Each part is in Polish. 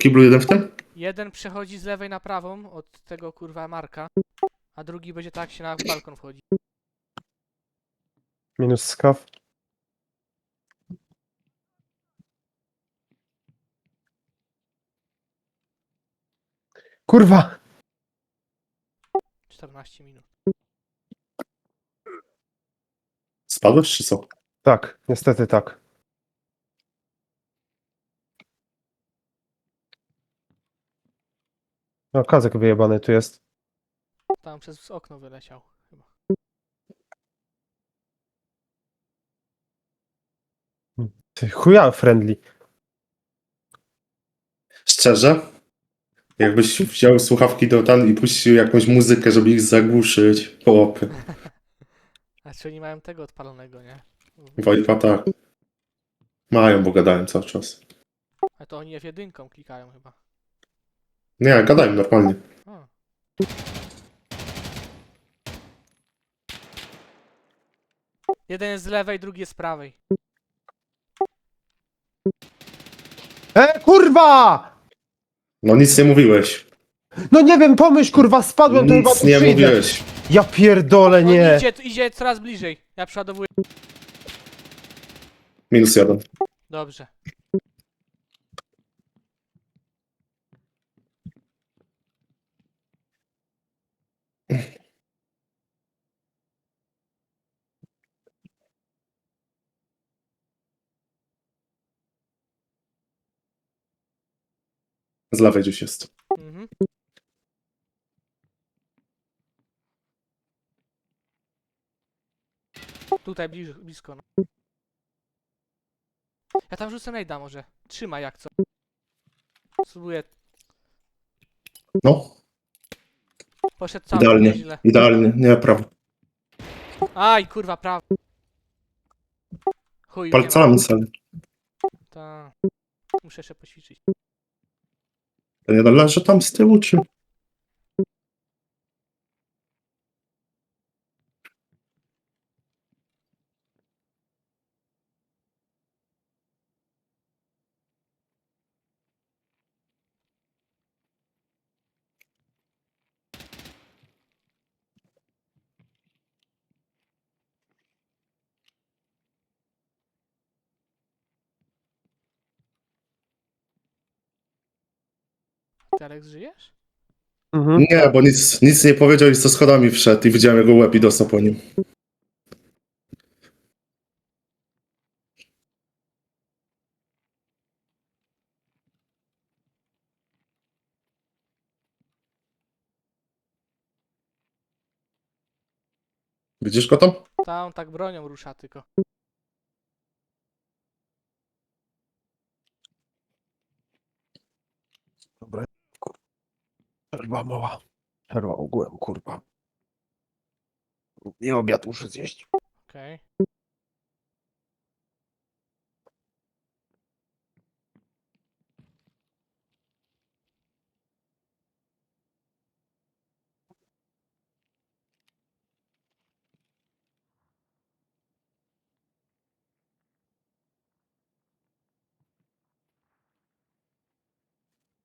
Kiblu jeden w tym? Jeden przechodzi z lewej na prawą od tego kurwa Marka, a drugi będzie tak się na balkon wchodzi. Minus skaw. Kurwa! 14 minut. Spadłeś czy co? Tak, niestety tak. No, kazek wyjebany tu jest. Tam przez okno wyleciał chyba. Ty chuja friendly. Szczerze? Jakbyś wziął słuchawki do tan i puścił jakąś muzykę, żeby ich zagłuszyć. Chłopy. A czy oni mają tego odpalonego, nie? Wojpa tak. Mają, bo gadałem cały czas. A to oni F1 klikają chyba. Nie, gadałem normalnie. A. Jeden jest z lewej, drugi jest z prawej. E, kurwa! No nic nie mówiłeś. No nie wiem, pomyśl, kurwa, spadłem, to chyba Nic tu nie przyjdę. mówiłeś. Ja pierdolę, On nie. idzie, idzie coraz bliżej. Ja przeładowuję. Minus jeden. Dobrze. Z lewej gdzieś jest. Mhm. Tutaj bliż, blisko. No. Ja tam rzucę najda może. Trzymaj jak co. Spróbuję. No, Poszedł cały idealnie. źle. Idealnie. Nie, prawo. Aj, kurwa, prawo. Chuj, nie ma. Palcami sobie. Ta. Muszę jeszcze poćwiczyć. To nie leży tam z tyłu, czy? Ty Alex żyjesz? Mhm. Nie, bo nic, nic nie powiedział i co schodami wszedł i widziałem jego łeb i dostał po nim. Widzisz go tam? Ta, on tak bronią rusza tylko. Dobra. Przerwa mała. Przerwa ogółem, kurwa. Nie obiad muszę zjeść. Okej.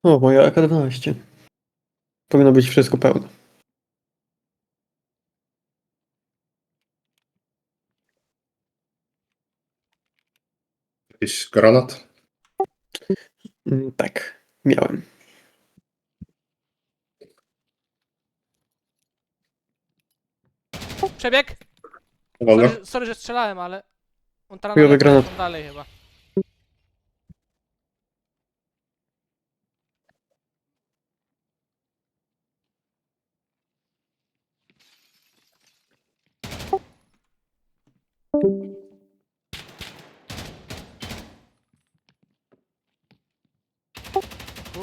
O, moja AK-12. Powinno być wszystko pełne. Jakiś granat? Mm, tak, miałem. Przebieg! Sorry, sorry, że strzelałem, ale... On Chujowy lewo, granat. dalej chyba.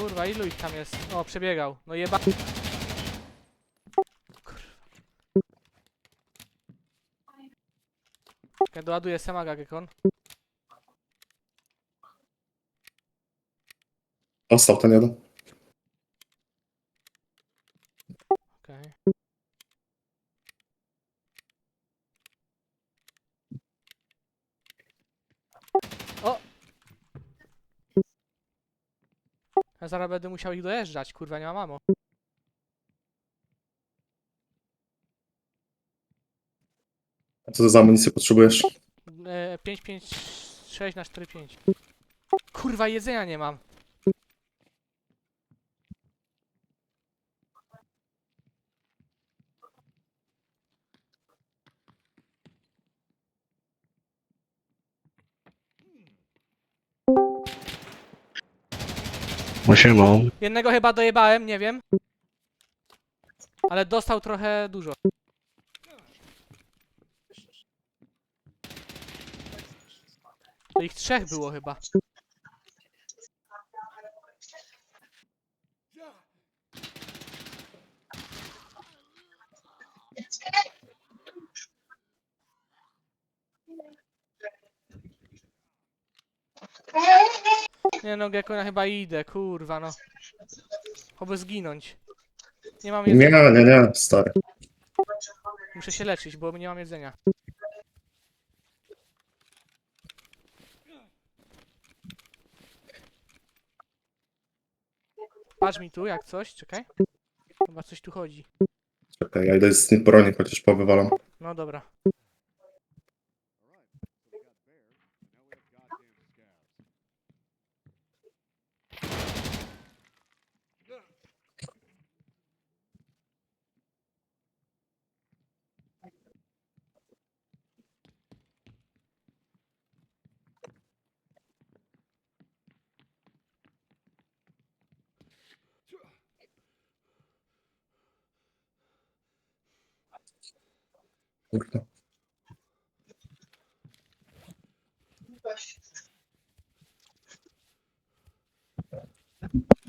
Kurwa, ilu ich tam jest? O, przebiegał. No jeba... Kurwa. Ja doładuję Semaga Gekon. Dostał ten jeden. Okej. O! Ja zaraz będę musiał ich dojeżdżać, kurwa, nie ma mamo. A co za amunicję potrzebujesz? E, 556 na 45. Kurwa, jedzenia nie mam. Siemą. Jednego chyba dojebałem, nie wiem. Ale dostał trochę dużo. To ich trzech było chyba. Nie no, Gekko, ja chyba idę, kurwa no. Oby zginąć. Nie mam Nie, jedzenia. nie, nie, stary. Muszę się leczyć, bo nie mam jedzenia. Patrz mi tu, jak coś, czekaj. Chyba coś tu chodzi. Czekaj, ja idę z nich broni, chociaż powywalam. No dobra. Kurde.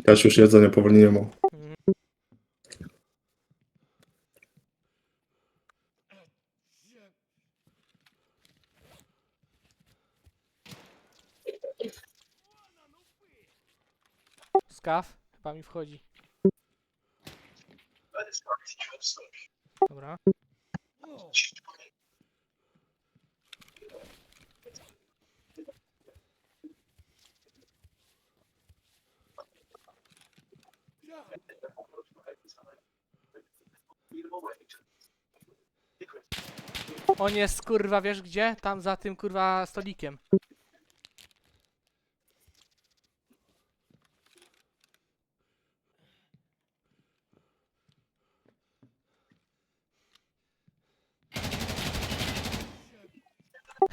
Też już jedzenie powoli nie. Mhm. Skaw, chyba mi wchodzi. Dobra. On jest kurwa, wiesz gdzie? Tam za tym kurwa stolikiem.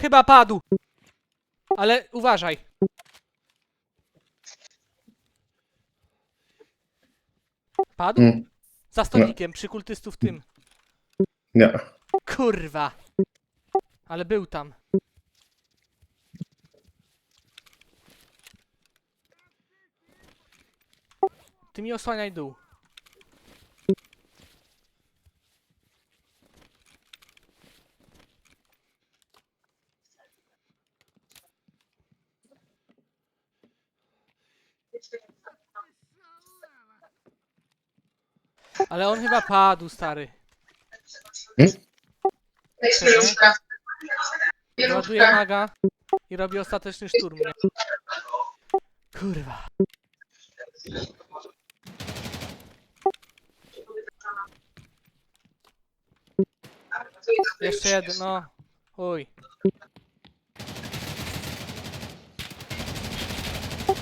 Chyba padł. Ale uważaj. Padł? Mm, Za stolikiem, przy kultystów tym. nie. Kurwa. Ale był tam. Ty mi osłaniaj dół. Ale on chyba padł, stary. Ładuje maga i robi ostateczny szturm. Nie? Kurwa. Jeszcze jeden, no. Uj.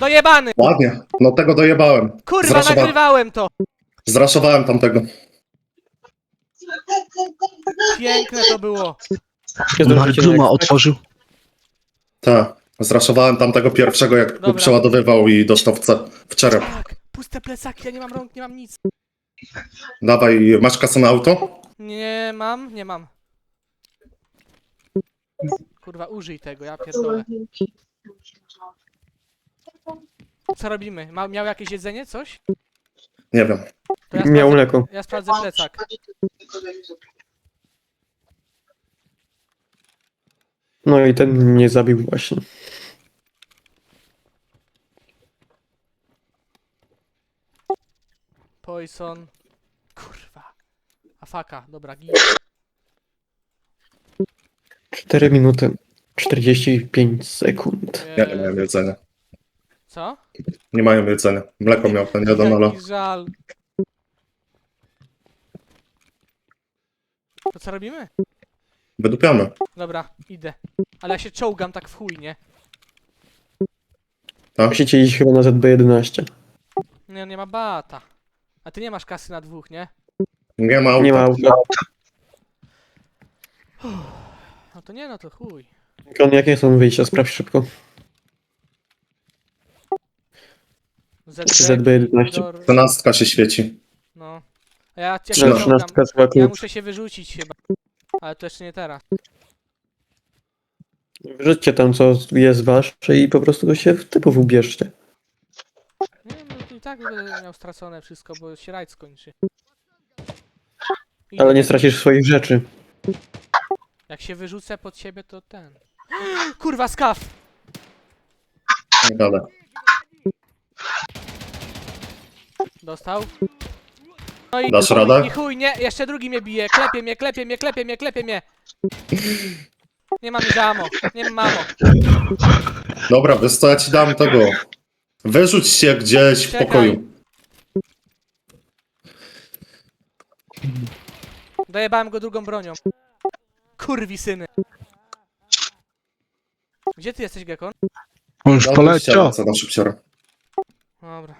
Dojebany! Ładnie. No tego dojebałem. Kurwa, Zraszowa- nagrywałem to! Zraszowałem tamtego. Piękne to było. Margluma otworzył. Tak. Zraszowałem tamtego pierwszego, jak Dobra. przeładowywał i dostał w, ce- w czerep. Tak, puste plecaki, ja nie mam rąk, nie mam nic. Dawaj, masz kasę na auto? Nie mam, nie mam. Kurwa, użyj tego, ja pierdolę. Co robimy? Ma, miał jakieś jedzenie, coś? Nie wiem. To ja Miał sprawdzę, mleko. ja sprawdzę plecak. No i ten mnie zabił właśnie. Poison. Kurwa. Afaka, dobra, git. 4 minuty. 45 sekund. Ja nie miałem jedzenia. Co? Nie mają jedzenia. Mleko miał ten jeden, ale... Jaki żal. To co robimy? Wydupiamy. Dobra, idę. Ale ja się czołgam tak w chuj, nie? Musicie iść chyba na ZB11. Nie, nie ma bata. A ty nie masz kasy na dwóch, nie? Nie ma auta. Nie ma auta. No to nie, no to chuj. Kon, jakie są wyjścia? Sprawdź szybko. ZB11. Dor- Dwunastka się świeci. No. A ja, czołgam. 13 chyba Ja klucz. muszę się wyrzucić chyba. Ale to jeszcze nie teraz. Wrzućcie tam co jest wasze i po prostu się w typów ubierzcie. Nie, no to i tak będę miał stracone wszystko, bo się rajd skończy. I Ale nie stracisz swoich rzeczy. Jak się wyrzucę pod siebie, to ten. Kurwa, skaw! Gada. Dostał. No i Dasz chuj, radę? I chuj, nie, jeszcze drugi mnie bije. Klepie mnie, klepie mnie, klepie mnie, klepie mnie. Nie mam już ammo, nie mam ammo. Dobra, wiesz co, ja ci dam tego. Wyrzuć się gdzieś w Czekaj. pokoju. Dojebałem go drugą bronią. Kurwi syny. Gdzie ty jesteś, Gekon? On już poleciał. Co na szybciora. Dobra.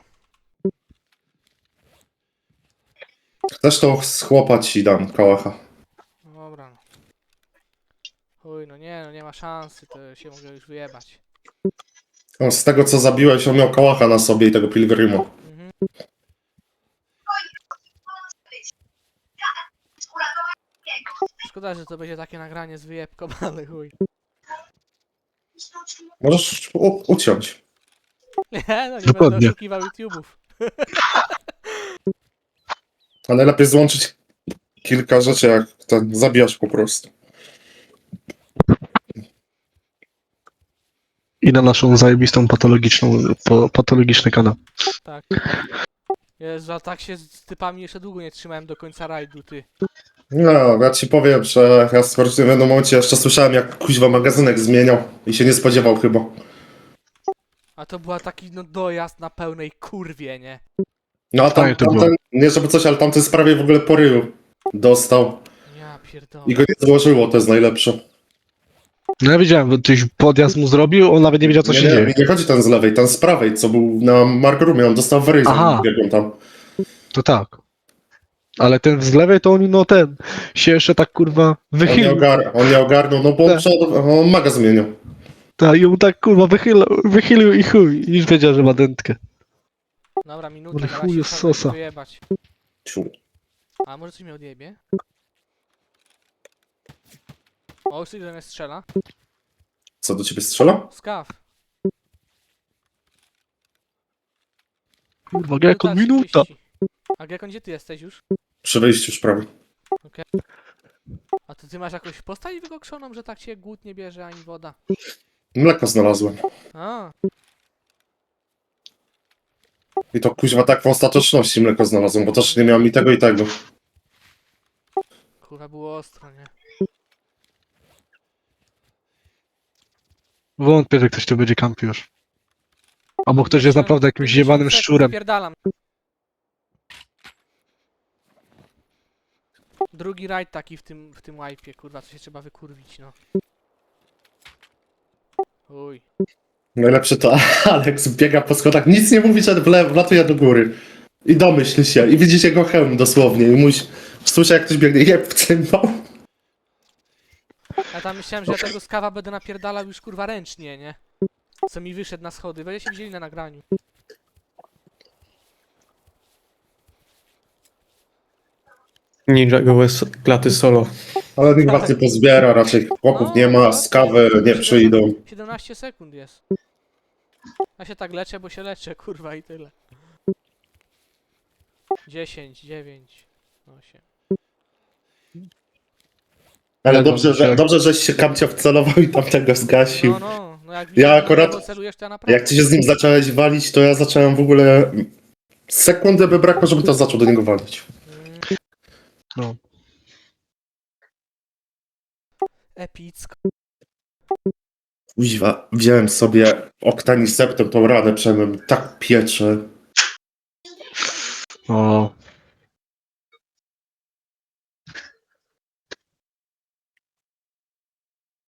Chcesz to schłopać i dam kałacha. Dobra. no. Chuj, no nie, no nie ma szansy, to się mogę już wyjebać. O, z tego co zabiłeś, on miał kałacha na sobie i tego pilgrima. Mhm. Szkoda, że to będzie takie nagranie z wyjebką, ale chuj. Możesz u- uciąć. Nie, no nie Dokładnie. będę oszukiwał YouTube'ów. A najlepiej złączyć kilka rzeczy, jak ten zabijasz po prostu. I na naszą zajebistą patologiczną, po, patologiczny kanał. Tak. Jezu, a tak się z typami jeszcze długo nie trzymałem do końca rajdu, ty. No, ja ci powiem, że ja w pewnym momencie jeszcze słyszałem, jak kuźwa magazynek zmieniał i się nie spodziewał chyba. A to była taki no dojazd na pełnej kurwie, nie? No a tam, Fajnie to było. tamten, nie żeby coś, ale tamten sprawie w ogóle po ryju dostał Ja pierdolę. i go nie złożyło, to jest najlepsze. No ja widziałem, bo tyś podjazd mu zrobił, on nawet nie wiedział co nie, się nie, dzieje. mi nie chodzi ten z lewej, ten z prawej, co był na Margrumie, on dostał w ryj, Aha. biegłem tam. To tak. Ale ten z lewej to on, no ten, się jeszcze tak kurwa On nie, wychylił. ogar, on nie ogarnął, no bo on, Tak. przed, on maga zmienił. Ta, i on tak kurwa wychylił, wychylił i chuj. I już wiedział, że ma dętkę. Dobra, minuta, Ale z trzeba sosa. wyjebać. A może coś mi odjebie? O, już do mnie strzela. Co do ciebie strzela? Skaw. Kurwa, Gekon, minuta. 30. A Gekon, gdzie ty jesteś już? Przy wyjściu już prawie. A to ty masz jakąś postać wykokszoną, że tak cię głód nie bierze ani woda? Mleko znalazłem. A, I to kuźwa tak w ostateczności mleko znalazłem, bo też nie miałem i tego i tego. kurwa było ostro, nie? Wątpię, że ktoś tu będzie kampił już. Albo ktoś jest naprawdę jakimś 50 jebanym sekund, szczurem. Drugi rajd taki w tym, w tym wipe'ie, kurwa, co się trzeba wykurwić, no. Uj. Najlepsze to Alex biega po schodach, nic nie mówi, że wle, wlatuje do góry. I domyśl się, i widzicie jego hełm dosłownie. I muś, słyszę jak ktoś biegnie, jeb w cymbał. Ja tam myślałem, że ja tego skawa będę napierdalał już kurwa ręcznie, nie? Co mi wyszedł na schody, będziecie widzieli na nagraniu. Ninja go jest klaty solo. Ale nikt was nie pozbiera, raczej chłopów nie ma, z kawy nie przyjdą. 17 sekund jest. Ja się tak leczę, bo się leczę, kurwa i tyle. 10, 9, 8. Ale dobrze, że, dobrze żeś się kamcia wcelował i tamtego zgasił. No, no, no jak widzisz, Ja że akurat- do celujesz, to ja naprawdę. Jak ty się z nim zacząłeś walić, to ja zacząłem w ogóle... Sekundę by brakło, żeby to zaczął do niego walić. Mm. No. Epicko. Kuźwa, wziąłem sobie oktaniseptem tą ranę przemym, tak piecze. O,